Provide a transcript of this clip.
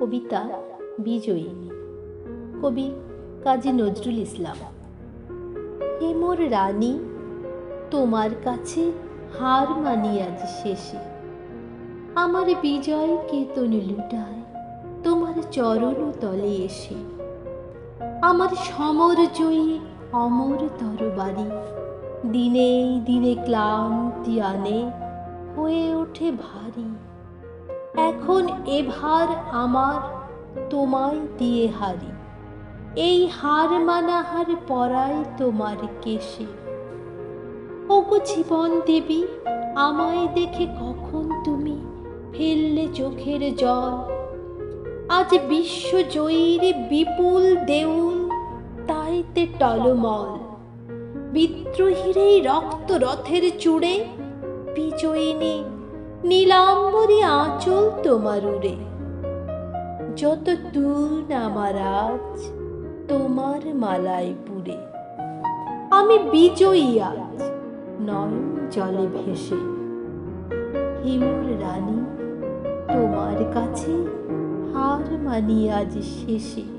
কবিতা বিজয়িনী কবি কাজী নজরুল ইসলাম। হে মোর রানী, তোমার কাছে হার মানি আজ শেষে। আমার বিজয় কেতন লুটায়, তোমার চরণ তলে এসে। আমার সমর জয়ী অমর তরবারি দিনে দিনে ক্লান্তি আনে, হয়ে ওঠে ভারী। এখন এভার আমার তোমায় দিয়ে হারি। এই হার মানাহার পরায় তোমার কেশে। ওগো জীবন দেবী, আমায় দেখে কখন তুমি ফেললে চোখের জল? আজ বিশ্বজয়ীর বিপুল দেউল, তাইতে টলমল। বিদ্রোহীর এই রক্ত রথের চূড়ে বিজয়িনী নীলাম্বরী আঁচল তোমার উড়ে। যত দূর আমার আজ, তোমার মালায় পুরে আমি বিজয়ী আজ, নয়ন জলে ভেসে। হিমুর রানী, তোমার কাছে হার মানি আজ শেষে।